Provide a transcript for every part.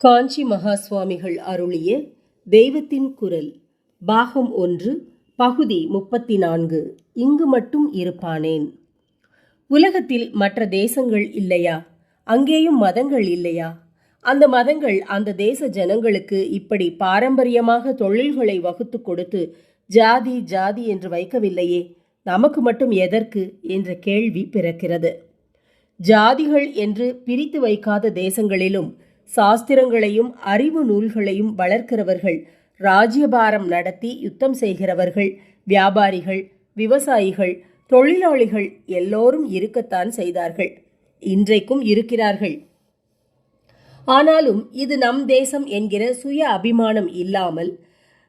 காஞ்சி மகா சுவாமிகள் அருளிய தெய்வத்தின் குரல் பாகம் ஒன்று பகுதி முப்பத்தி நான்கு இங்கு மட்டும் இருப்பானேன். உலகத்தில் மற்ற தேசங்கள் இல்லையா? அங்கேயும் மதங்கள் இல்லையா? அந்த மதங்கள் அந்த தேச ஜனங்களுக்கு இப்படி பாரம்பரியமாக தொழில்களை வகுத்து கொடுத்து ஜாதி ஜாதி என்று வைக்கவில்லையே நமக்கு மட்டும் எதற்கு? என்ற கேள்வி பிறக்கிறது. ஜாதிகள் என்று பிரித்து வைக்காத தேசங்களிலும் சாஸ்திரங்களையும் அறிவு நூல்களையும் வளர்க்கிறவர்கள் ராஜ்யபாரம் நடத்தி யுத்தம் செய்கிறவர்கள் வியாபாரிகள் விவசாயிகள் தொழிலாளிகள் எல்லோரும் இருக்கத்தான் செய்தார்கள். இன்றைக்கும் இருக்கிறார்கள். ஆனாலும் இது நம் தேசம் என்கிற சுய அபிமானம் இல்லாமல்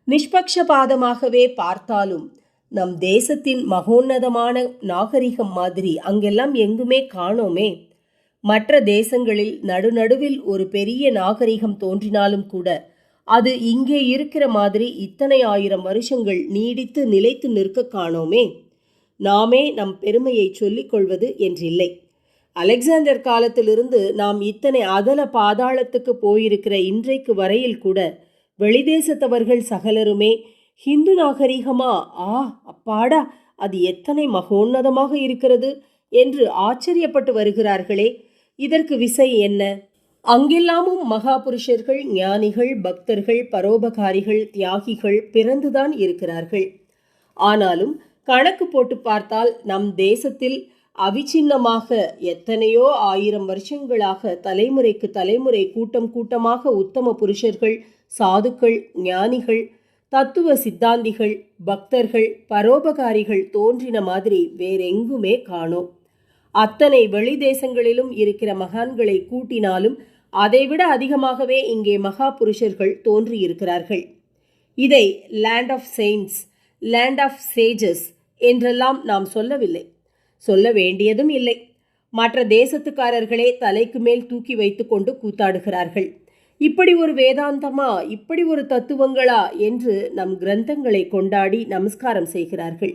நிஷ்பக்ஷபாதமாகவே பார்த்தாலும் நம் தேசத்தின் மகோன்னதமான நாகரிகம் மாதிரி அங்கெல்லாம் எங்குமே காணோமே. மற்ற தேசங்களில் நடுநடுவில் ஒரு பெரிய நாகரிகம் தோன்றினாலும் கூட அது இங்கே இருக்கிற மாதிரி இத்தனை ஆயிரம் வருஷங்கள் நீடித்து நிலைத்து நிற்க காணோமே. நாமே நம் பெருமையை சொல்லிக் கொள்வது என்றில்லை. அலெக்சாண்டர் காலத்திலிருந்து நாம் இத்தனை அதல பாதாளத்துக்கு போயிருக்கிற இன்றைக்கு வரையில் கூட வெளிதேசத்தவர்கள் சகலருமே ஹிந்து நாகரிகமா? ஆ அப்பாடா அது எத்தனை மகோன்னதமாக இருக்கிறது? என்று ஆச்சரியப்பட்டு வருகிறார்களே. இதற்கு விசை என்ன? அங்கெல்லாமும் மகா புருஷர்கள் ஞானிகள் பக்தர்கள் பரோபகாரிகள் தியாகிகள் பிறந்துதான் இருக்கிறார்கள். ஆனாலும் கணக்கு போட்டு பார்த்தால் நம் தேசத்தில் அவிச்சின்னமாக எத்தனையோ ஆயிரம் வருஷங்களாக தலைமுறைக்கு தலைமுறை கூட்டம் கூட்டமாக உத்தம புருஷர்கள் சாதுக்கள் ஞானிகள் தத்துவ சித்தாந்திகள் பக்தர்கள் பரோபகாரிகள் தோன்றின மாதிரி வேறெங்குமே காணோம். அத்தனை வெளி தேசங்களிலும் இருக்கிற மகான்களை கூட்டினாலும் அதைவிட அதிகமாகவே இங்கே மகா புருஷர்கள் தோன்றியிருக்கிறார்கள். இதை land of saints land of sages என்றெல்லாம் நாம் சொல்லவில்லை. சொல்ல வேண்டியதும் இல்லை. மற்ற தேசத்துக்காரர்களே தலைக்கு மேல் தூக்கி வைத்துக்கொண்டு கூத்தாடுகிறார்கள். இப்படி ஒரு வேதாந்தமா இப்படி ஒரு தத்துவங்களா என்று நம் கிரந்தங்களை கொண்டாடி நமஸ்காரம் செய்கிறார்கள்.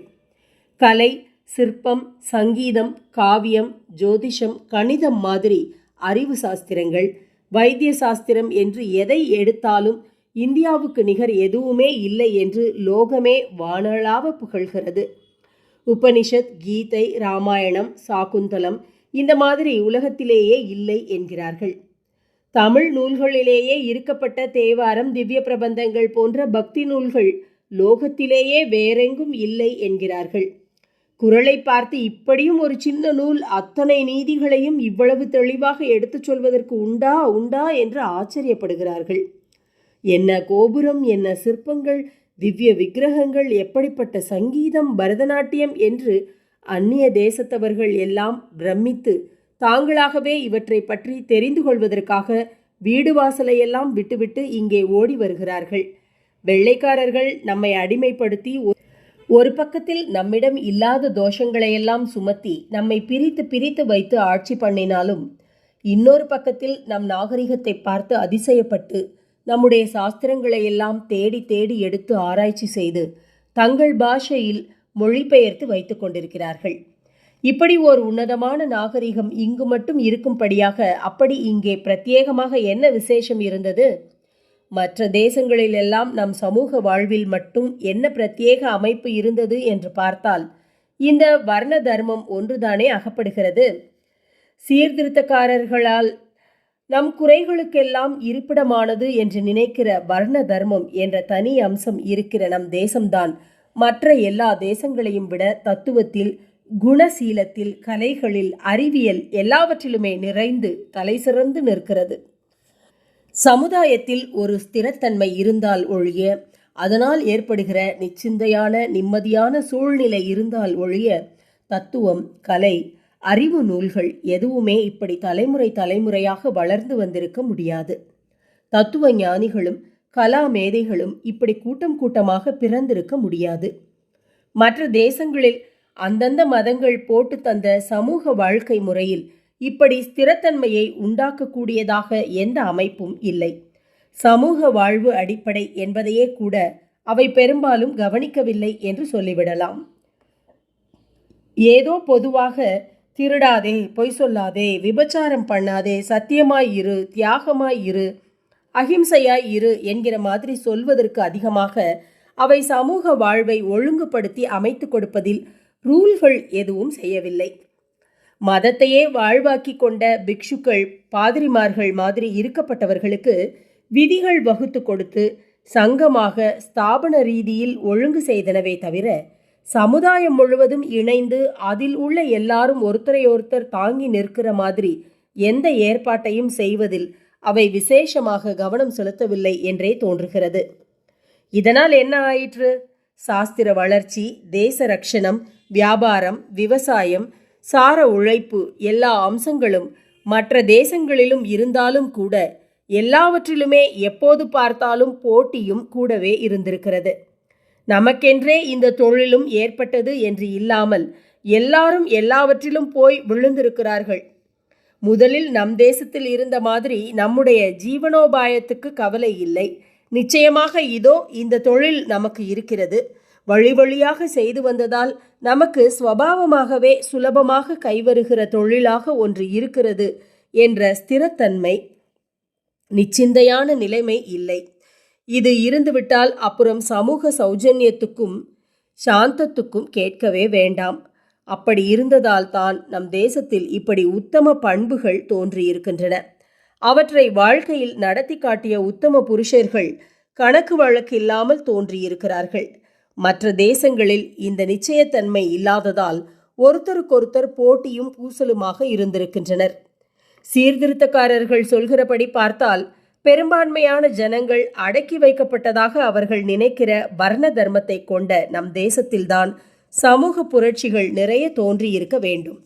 கலை சிற்பம் சங்கீதம் காவியம் ஜோதிஷம் கணிதம் மாதிரி அறிவு சாஸ்திரங்கள். வைத்திய சாஸ்திரம் என்று எதை எடுத்தாலும் இந்தியாவுக்கு நிகர் எதுவுமே இல்லை என்று லோகமே வானளாவ புகழ்கிறது. உபனிஷத் கீதை ராமாயணம் சாகுந்தலம் இந்த மாதிரி உலகத்திலேயே இல்லை என்கிறார்கள். தமிழ் நூல்களிலேயே இருக்கப்பட்ட தேவாரம் திவ்ய பிரபந்தங்கள் போன்ற பக்தி நூல்கள் லோகத்திலேயே வேறெங்கும் இல்லை என்கிறார்கள். குரலை பார்த்து இப்படியும் ஒரு சின்ன நூல் அத்தனை நீதிகளையும் இவ்வளவு தெளிவாக எடுத்துச் சொல்வதற்கு உண்டா உண்டா என்று ஆச்சரியப்படுகிறார்கள். என்ன கோபுரம் என்ன சிற்பங்கள் திவ்ய விக்கிரகங்கள் எப்படிப்பட்ட சங்கீதம் பரதநாட்டியம் என்று அந்நிய தேசத்தவர்கள் எல்லாம் பிரமித்து தாங்களாகவே இவற்றை பற்றி தெரிந்து கொள்வதற்காக வீடு வாசலையெல்லாம் விட்டுவிட்டு இங்கே ஓடி வருகிறார்கள். வெள்ளைக்காரர்கள் நம்மை அடிமைப்படுத்தி ஒரு பக்கத்தில் நம்மிடம் இல்லாத தோஷங்களையெல்லாம் சுமத்தி நம்மை பிரித்து பிரித்து வைத்து ஆட்சி பண்ணினாலும் இன்னொரு பக்கத்தில் நம் நாகரிகத்தை பார்த்து அதிசயப்பட்டு நம்முடைய சாஸ்திரங்களையெல்லாம் தேடி தேடி எடுத்து ஆராய்ச்சி செய்து தங்கள் பாஷையில் மொழிபெயர்த்து வைத்து கொண்டிருக்கிறார்கள். இப்படி ஒரு உன்னதமான நாகரிகம் இங்கு மட்டும் இருக்கும்படியாக அப்படி இங்கே பிரத்யேகமாக என்ன விசேஷம் இருந்தது? மற்ற தேசங்களிலெல்லாம் நம் சமூக வாழ்வில் மட்டும் என்ன பிரத்யேக அமைப்பு இருந்தது என்று பார்த்தால் இந்த வர்ண தர்மம் ஒன்றுதானே அகப்படுகிறது? சீர்திருத்தக்காரர்களால் நம் குறைகளுக்கெல்லாம் இருப்பிடமானது என்று நினைக்கிற வர்ண தர்மம் என்ற தனி அம்சம் இருக்கிற நம் தேசம்தான். மற்ற எல்லா தேசங்களையும் விட தத்துவத்தில் குணசீலத்தில் கலைகளில் அறிவியல் எல்லாவற்றிலுமே நிறைந்து தலை சிறந்து நிற்கிறது. சமுதாயத்தில் ஒரு ஸ்திரத்தன்மை இருந்தால் ஒழிய அதனால் ஏற்படுகிற நிச்சிந்தையான நிம்மதியான சூழ்நிலை இருந்தால் ஒழிய தத்துவம் கலை அறிவு நூல்கள் எதுவுமே இப்படி தலைமுறை தலைமுறையாக வளர்ந்து வந்திருக்க முடியாது. தத்துவ ஞானிகளும் கலா மேதைகளும் இப்படி கூட்டம் கூட்டமாக பிறந்திருக்க முடியாது. மற்ற தேசங்களில் அந்தந்த மதங்கள் போட்டு தந்த சமூக வாழ்க்கை முறையில் இப்படி ஸ்திரத்தன்மையை உண்டாக்கக்கூடியதாக எந்த அமைப்பும் இல்லை. சமூக வாழ்வு அடிப்படை என்பதையே கூட அவை பெரும்பாலும் கவனிக்கவில்லை என்று சொல்லிவிடலாம். ஏதோ பொதுவாக திருடாதே பொய் சொல்லாதே விபச்சாரம் பண்ணாதே சத்தியமாய் இரு தியாகமாய் இரு அகிம்சையாய் இரு என்கிற மாதிரி சொல்வதற்கு அதிகமாக அவை சமூக வாழ்வை ஒழுங்குபடுத்தி அமைத்து கொடுப்பதில் ரூல்கள் எதுவும் செய்யவில்லை. மதத்தையே வாழ்வாக்கி கொண்ட பிக்ஷுக்கள் பாதிரிமார்கள் மாதிரி இருக்கப்பட்டவர்களுக்கு விதிகள் வகுத்து கொடுத்து சங்கமாக ஸ்தாபன ரீதியில் ஒழுங்கு செய்தனவே தவிர சமுதாயம் முழுவதும் இணைந்து அதில் உள்ள எல்லாரும் ஒருத்தரையொருத்தர் தாங்கி நிற்கிற மாதிரி எந்த ஏற்பாட்டையும் செய்வதில் அவை விசேஷமாக கவனம் செலுத்தவில்லை என்றே தோன்றுகிறது. இதனால் என்ன ஆயிற்று? சாஸ்திர வளர்ச்சி தேச ரட்சணம் வியாபாரம் விவசாயம் சார உழைப்பு எல்லா அம்சங்களும் மற்ற தேசங்களிலும் இருந்தாலும் கூட எல்லாவற்றிலுமே எப்போது பார்த்தாலும் போட்டியும் கூடவே இருந்திருக்கிறது. நமக்கென்றே இந்த தொழிலும் ஏற்பட்டது என்று இல்லாமல் எல்லாரும் எல்லாவற்றிலும் போய் விழுந்திருக்கிறார்கள். முதலில் நம் தேசத்தில் இருந்த மாதிரி நம்முடைய ஜீவனோபாயத்துக்கு கவலை இல்லை. நிச்சயமாக இதோ இந்த தொழில் நமக்கு இருக்கிறது. வழி வழியாக செய்து வந்ததால் நமக்கு ஸ்வபாவமாகவே சுலபமாக கைவருகிற தொழிலாக ஒன்று இருக்கிறது என்ற ஸ்திரத்தன்மை நிச்சிந்தையான நிலைமை இல்லை. இது இருந்துவிட்டால் அப்புறம் சமூக சௌஜன்யத்துக்கும் சாந்தத்துக்கும் கேட்கவே வேண்டாம். அப்படி இருந்ததால் தான் நம் தேசத்தில் இப்படி உத்தம பண்புகள் தோன்றியிருக்கின்றன அவற்றை வாழ்க்கையில் நடத்தி காட்டிய உத்தம புருஷர்கள் கணக்கு வழக்கு இல்லாமல் தோன்றியிருக்கிறார்கள் மற்ற தேசங்களில் இந்த நிச்சயத்தன்மை இல்லாததால் ஒருத்தருக்கொருத்தர் போட்டியும் பூசலுமாக இருந்திருக்கின்றனர். சீர்திருத்தக்காரர்கள் சொல்கிறபடி பார்த்தால் பெரும்பான்மையான ஜனங்கள் அடக்கி வைக்கப்பட்டதாக அவர்கள் நினைக்கிற வர்ண தர்மத்தை கொண்ட நம் தேசத்தில்தான் சமூக புரட்சிகள் நிறைய தோன்றியிருக்க வேண்டும்.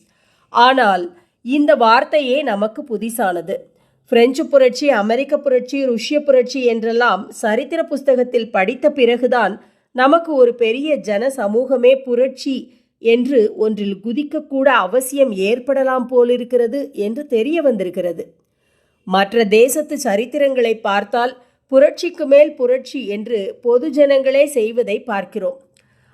ஆனால் இந்த வார்த்தையே நமக்கு புதிசானது பிரெஞ்சு புரட்சி அமெரிக்க புரட்சி ருஷ்ய புரட்சி என்றெல்லாம் சரித்திர புஸ்தகத்தில் படித்த பிறகுதான் நமக்கு ஒரு பெரிய ஜன சமூகமே புரட்சி என்று ஒன்றில் குதிக்கக்கூட அவசியம் ஏற்படலாம் போலிருக்கிறது என்று தெரிய வந்திருக்கிறது. மற்ற தேசத்து சரித்திரங்களை பார்த்தால் புரட்சிக்கு மேல் புரட்சி என்று பொதுஜனங்களே செய்வதை பார்க்கிறோம்.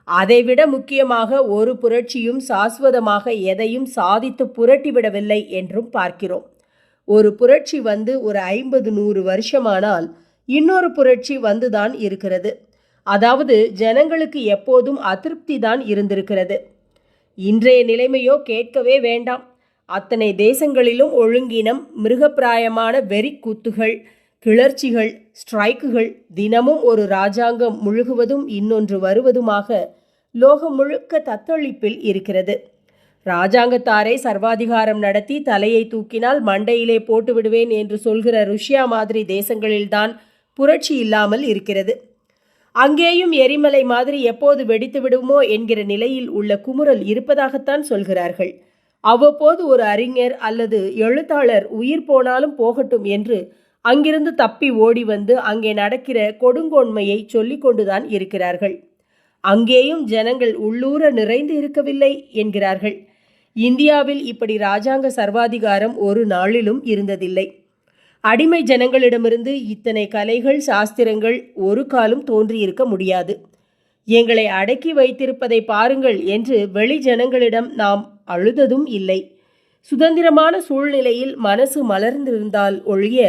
அதைவிட முக்கியமாக ஒரு புரட்சியும் சாஸ்வதமாக எதையும் சாதித்து புரட்டிவிடவில்லை என்றும் பார்க்கிறோம். ஒரு புரட்சி வந்து ஒரு ஐம்பது நூறு வருஷமானால் இன்னொரு புரட்சி வந்துதான் இருக்கிறது. அதாவது ஜனங்களுக்கு எப்போதும் அதிருப்தி தான் இருந்திருக்கிறது. இன்றைய நிலைமையோ கேட்கவே வேண்டாம். அத்தனை தேசங்களிலும் ஒழுங்கினம் மிருகப்பிராயமான வெறி கூத்துகள் கிளர்ச்சிகள் ஸ்ட்ரைக்குகள் தினமும் ஒரு ராஜாங்கம் முழுகுவதும் இன்னொன்று வருவதுமாக லோகம் முழுக்க தத்தளிப்பில் இருக்கிறது. ராஜாங்கத்தாரை சர்வாதிகாரம் நடத்தி தலையை தூக்கினால் மண்டையிலே போட்டு விடுவேன் என்று சொல்கிற ருஷ்யா மாதிரி தேசங்களில்தான் புரட்சி இல்லாமல் இருக்கிறது. அங்கேயும் எரிமலை மாதிரி எப்போது வெடித்து விடுமோ என்கிற நிலையில் உள்ள குமுறல் இருப்பதாகத்தான் சொல்கிறார்கள். அவ்வப்போது ஒரு அறிஞர் அல்லது எழுத்தாளர் உயிர் போனாலும் போகட்டும் என்று அங்கிருந்து தப்பி ஓடி வந்து அங்கே நடக்கிற கொடுங்கோன்மையை சொல்லிக் கொண்டுதான் இருக்கிறார்கள். அங்கேயும் ஜனங்கள் உள்ளூர நிறைந்து இருக்கவில்லை என்கிறார்கள். இந்தியாவில் இப்படி ராஜாங்க சர்வாதிகாரம் ஒரு நாளிலும் இருந்ததில்லை. அடிமை ஜனங்களிடமிருந்து இத்தனை கலைகள் சாஸ்திரங்கள் ஒரு காலும் தோன்றியிருக்க முடியாது. எங்களை அடக்கி வைத்திருப்பதை பாருங்கள் என்று வெளி ஜனங்களிடம் நாம் அழுததும் இல்லை. சுதந்திரமான சூழ்நிலையில் மனசு மலர்ந்திருந்தால் ஒழிய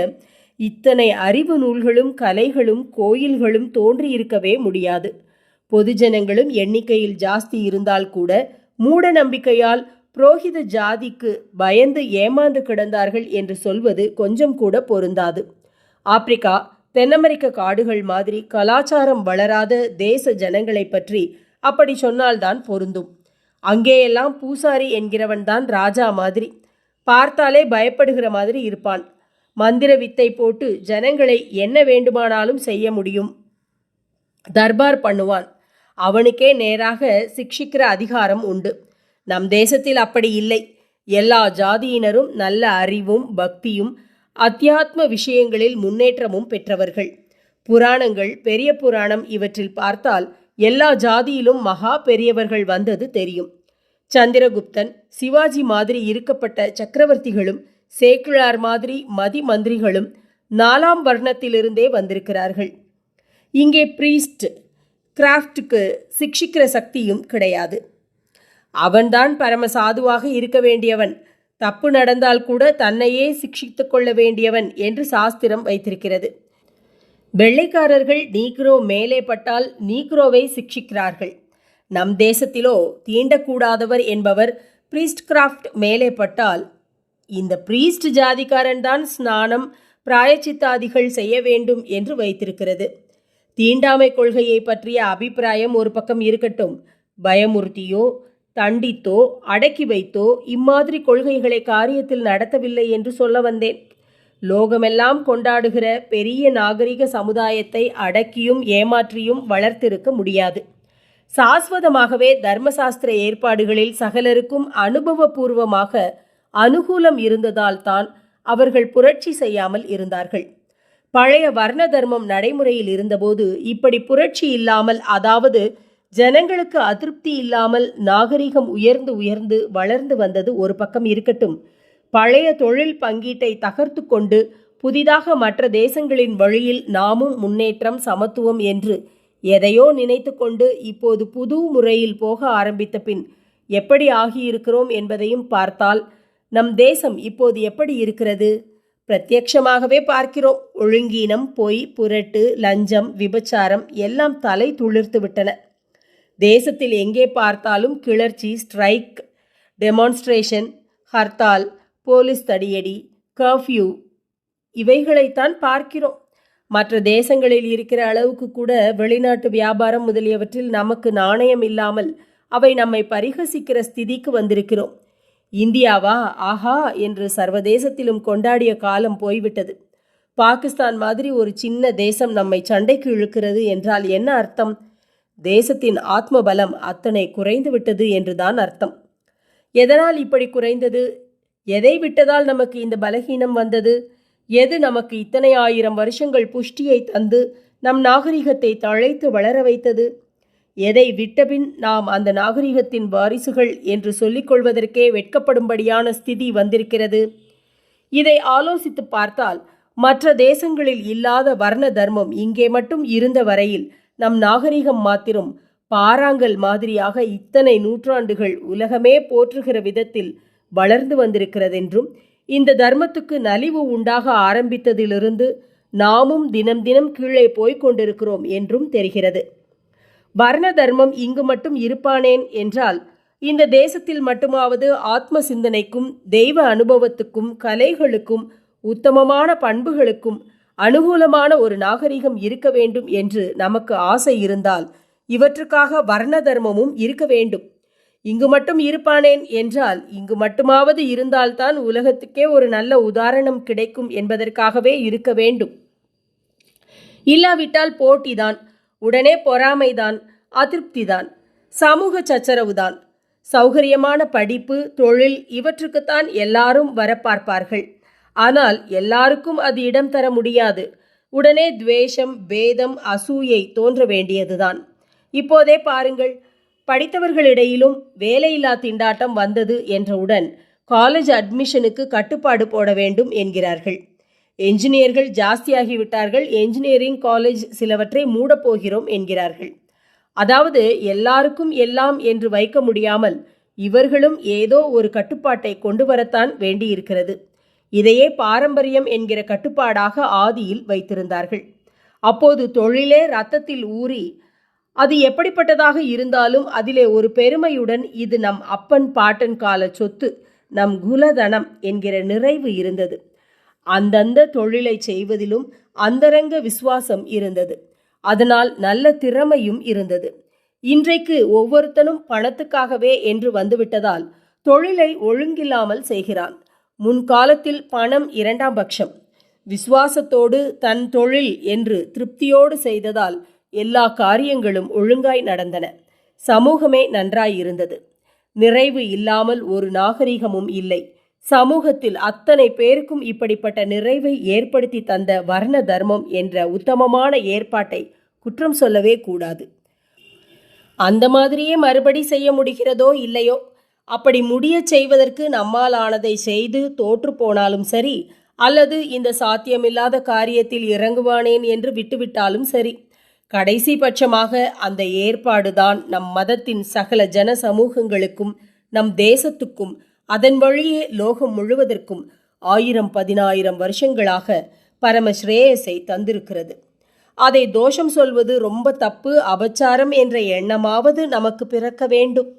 இத்தனை அறிவு நூல்களும் கலைகளும் கோயில்களும் தோன்றியிருக்கவே முடியாது. பொதுஜனங்களும் எண்ணிக்கையில் ஜாஸ்தி இருந்தால் கூட மூட நம்பிக்கையால் புரோகித ஜாதிக்கு பயந்து ஏமாந்து கிடந்தார்கள் என்று சொல்வது கொஞ்சம் கூட பொருந்தாது. ஆப்பிரிக்கா தென் அமெரிக்க காடுகள் மாதிரி கலாச்சாரம் வளராத தேச ஜனங்களை பற்றி அப்படி சொன்னால்தான் பொருந்தும். அங்கேயெல்லாம் பூசாரி என்கிறவன் தான் ராஜா மாதிரி. பார்த்தாலே பயப்படுகிற மாதிரி இருப்பான். மந்திர வித்தை போட்டு ஜனங்களை என்ன வேண்டுமானாலும் செய்ய முடியும். தர்பார் பண்ணுவான். அவனுக்கே நேராக சிக்ஷிக்கிற அதிகாரம் உண்டு. நம் தேசத்தில் அப்படி இல்லை. எல்லா ஜாதியினரும் நல்ல அறிவும் பக்தியும் அத்தியாத்ம விஷயங்களில் முன்னேற்றமும் பெற்றவர்கள். புராணங்கள் பெரிய புராணம் இவற்றில் பார்த்தால் எல்லா ஜாதியிலும் மகா பெரியவர்கள் வந்தது தெரியும். சந்திரகுப்தன் சிவாஜி மாதிரி இருக்கப்பட்ட சக்கரவர்த்திகளும் சேக்கிழார் மாதிரி மதி மந்திரிகளும் நாலாம் வர்ணத்திலிருந்தே வந்திருக்கிறார்கள். இங்கே ப்ரீஸ்ட் கிராஃப்டுக்கு சிக்ஷிக்கிற சக்தியும் கிடையாது. அவன்தான் பரம சாதுவாக இருக்க வேண்டியவன். தப்பு நடந்தால் கூட தன்னையே சிக்ஷித்து கொள்ள வேண்டியவன் என்று சாஸ்திரம் வைத்திருக்கிறது. வெள்ளைக்காரர்கள் நீக்ரோ மேலே பட்டால் நீக்ரோவை சிக்ஷிக்கிறார்கள். நம் தேசத்திலோ தீண்டக்கூடாதவர் என்பவர் பிரீஸ்ட் கிராஃப்ட் மேலே பட்டால் இந்த பிரீஸ்ட் ஜாதிக்காரன் தான் ஸ்நானம் பிராயச்சித்தாதிகள் செய்ய வேண்டும் என்று வைத்திருக்கிறது. தீண்டாமை கொள்கையை பற்றிய அபிப்பிராயம் ஒரு பக்கம் இருக்கட்டும். பயமுறுத்தியோ தண்டித்தோ அடக்கி வைத்தோ இம்மாதிரி கொள்கைகளை காரியத்தில் நடத்தவில்லை என்று சொல்ல வந்தேன். லோகமெல்லாம் கொண்டாடுகிற பெரிய நாகரிக சமுதாயத்தை அடக்கியும் ஏமாற்றியும் வளர்த்திருக்க முடியாது. சாஸ்வதமாகவே தர்மசாஸ்திர ஏற்பாடுகளில் சகலருக்கும் அனுபவபூர்வமாக அனுகூலம் இருந்ததால் தான் அவர்கள் புரட்சி செய்யாமல் இருந்தார்கள். பழைய வர்ண தர்மம் நடைமுறையில் இருந்தபோது இப்படி புரட்சி இல்லாமல் அதாவது ஜனங்களுக்கு அதிருப்தி இல்லாமல் நாகரிகம் உயர்ந்து உயர்ந்து வளர்ந்து வந்தது ஒரு பக்கம் இருக்கட்டும். பழைய தொழில் பங்கீட்டை தகர்த்து கொண்டு புதிதாக மற்ற தேசங்களின் வழியில் நாமும் முன்னேற்றம் சமத்துவம் என்று எதையோ நினைத்து கொண்டு இப்போது புது முறையில் போக ஆரம்பித்த பின் எப்படி ஆகியிருக்கிறோம் என்பதையும் பார்த்தால் நம் தேசம் இப்போது எப்படி இருக்கிறது? பிரத்யக்ஷமாகவே பார்க்கிறோம். ஒழுங்கீனம் பொய் புரட்டு லஞ்சம் விபச்சாரம் எல்லாம் தலை துளிர்த்து விட்டன. தேசத்தில் எங்கே பார்த்தாலும் கிளர்ச்சி ஸ்ட்ரைக் டெமான்ஸ்ட்ரேஷன் ஹர்த்தால் போலீஸ் தடியடி கர்ஃப்யூ இவைகளைத்தான் பார்க்கிறோம். மற்ற தேசங்களில் இருக்கிற அளவுக்கு கூட வெளிநாட்டு வியாபாரம் முதலியவற்றில் நமக்கு நாணயம் இல்லாமல் அவை நம்மை பரிகசிக்கிற ஸ்திதிக்கு வந்திருக்கிறோம். இந்தியாவா? ஆஹா! என்று சர்வதேசத்திலும் கொண்டாடிய காலம் போய்விட்டது. பாகிஸ்தான் மாதிரி ஒரு சின்ன தேசம் நம்மை சண்டைக்கு இழுக்கிறது என்றால் என்ன அர்த்தம்? தேசத்தின் ஆத்ம பலம் அத்தனை குறைந்து விட்டது என்றுதான் அர்த்தம். எதனால் இப்படி குறைந்தது? எதை விட்டதால் நமக்கு இந்த பலகீனம் வந்தது? எது நமக்கு இத்தனை ஆயிரம் வருஷங்கள் புஷ்டியை தந்து நம் நாகரிகத்தை தழைத்து வளர வைத்தது? எதை விட்டபின் நாம் அந்த நாகரிகத்தின் வாரிசுகள் என்று சொல்லிக்கொள்வதற்கே வெட்கப்படும்படியான ஸ்திதி வந்திருக்கிறது. இதை ஆலோசித்து பார்த்தால் மற்ற தேசங்களில் இல்லாத வர்ண தர்மம் இங்கே மட்டும் இருந்த வரையில் நம் நாகரிகம் மாத்திரம் பாறாங்கல் மாதிரியாக இத்தனை நூற்றாண்டுகள் உலகமே போற்றுகிற விதத்தில் வளர்ந்து வந்திருக்கிறதென்றும் இந்த தர்மத்துக்கு நலிவு உண்டாக ஆரம்பித்ததிலிருந்து நாமும் தினம் தினம் கீழே போய்க் கொண்டிருக்கிறோம் என்றும் தெரிகிறது. வர்ண தர்மம் இங்கு மட்டும் இருப்பானேன் என்றால் இந்த தேசத்தில் மட்டுமாவது ஆத்ம சிந்தனைக்கும் தெய்வ அனுபவத்துக்கும் கலைகளுக்கும் உத்தமமான பண்புகளுக்கும் அனுகூலமான ஒரு நாகரிகம் இருக்க வேண்டும் என்று நமக்கு ஆசை இருந்தால் இவற்றுக்காக வர்ண தர்மமும் இருக்க வேண்டும். இங்கு மட்டும் இருப்பானேன் என்றால் இங்கு மட்டுமாவது இருந்தால்தான் உலகத்துக்கே ஒரு நல்ல உதாரணம் கிடைக்கும் என்பதற்காகவே இருக்க வேண்டும். இல்லாவிட்டால் போட்டிதான் உடனே பொறாமைதான் அதிருப்திதான் சமூக சச்சரவுதான். சௌகரியமான படிப்பு தொழில் இவற்றுக்குத்தான் எல்லாரும் வர பார்ப்பார்கள் ஆனால் எல்லாருக்கும் அது இடம் தர முடியாது. உடனே துவேஷம் பேதம் அசூயை தோன்ற வேண்டியதுதான். இப்போதே பாருங்கள் படித்தவர்களிடையிலும் வேலையில்லா திண்டாட்டம் வந்தது என்றவுடன் காலேஜ் அட்மிஷனுக்கு கட்டுப்பாடு போட வேண்டும் என்கிறார்கள். என்ஜினியர்கள் ஜாஸ்தியாகிவிட்டார்கள் என்ஜினியரிங் காலேஜ் சிலவற்றை மூடப்போகிறோம் என்கிறார்கள். அதாவது எல்லாருக்கும் எல்லாம் என்று வைக்க முடியாமல் இவர்களும் ஏதோ ஒரு கட்டுப்பாட்டை கொண்டு வரத்தான் வேண்டியிருக்கிறது. இதையே பாரம்பரியம் என்கிற கட்டுப்பாடாக ஆதியில் வைத்திருந்தார்கள். அப்போது தொழிலே ரத்தத்தில் ஊறி அது எப்படிப்பட்டதாக இருந்தாலும் அதிலே ஒரு பெருமையுடன் இது நம் அப்பன் பாட்டன் கால சொத்து நம் குலதனம் என்கிற நிறைவு இருந்தது. அந்தந்த தொழிலை செய்வதிலும் அந்தரங்க விசுவாசம் இருந்தது. அதனால் நல்ல திறமையும் இருந்தது. இன்றைக்கு ஒவ்வொருத்தனும் பணத்துக்காகவே என்று வந்துவிட்டதால் தொழிலை ஒழுங்கில்லாமல் செய்கிறான். முன்காலத்தில் பணம் இரண்டாம் பட்சம். விசுவாசத்தோடு தன் தொழில் என்று திருப்தியோடு செய்ததால் எல்லா காரியங்களும் ஒழுங்காய் நடந்தன. சமூகமே நன்றாயிருந்தது நிறைவு இல்லாமல் ஒரு நாகரிகமும் இல்லை. சமூகத்தில் அத்தனை பேருக்கும் இப்படிப்பட்ட நிறைவை ஏற்படுத்தி தந்த வர்ண தர்மம் என்ற உத்தமமான ஏற்பாட்டை குற்றம் சொல்லவே கூடாது. அந்த மாதிரியே மறுபடி செய்ய முடிகிறதோ இல்லையோ? அப்படி முடியச் செய்வதற்கு நம்மால் ஆனதை செய்து தோற்று போனாலும் சரி அல்லது இந்த சாத்தியமில்லாத காரியத்தில் இறங்குவானேன் என்று விட்டுவிட்டாலும் சரி கடைசி பட்சமாக அந்த ஏற்பாடுதான் நம் மதத்தின் சகல ஜன சமூகங்களுக்கும் நம் தேசத்துக்கும் அதன் வழியே லோகம் முழுவதற்கும் ஆயிரம் பதினாயிரம் வருஷங்களாக பரமஸ்ரேயஸை தந்திருக்கிறது. அதை தோஷம் சொல்வது ரொம்ப தப்பு அபச்சாரம் என்ற எண்ணமாவது நமக்கு பிறக்க வேண்டும்.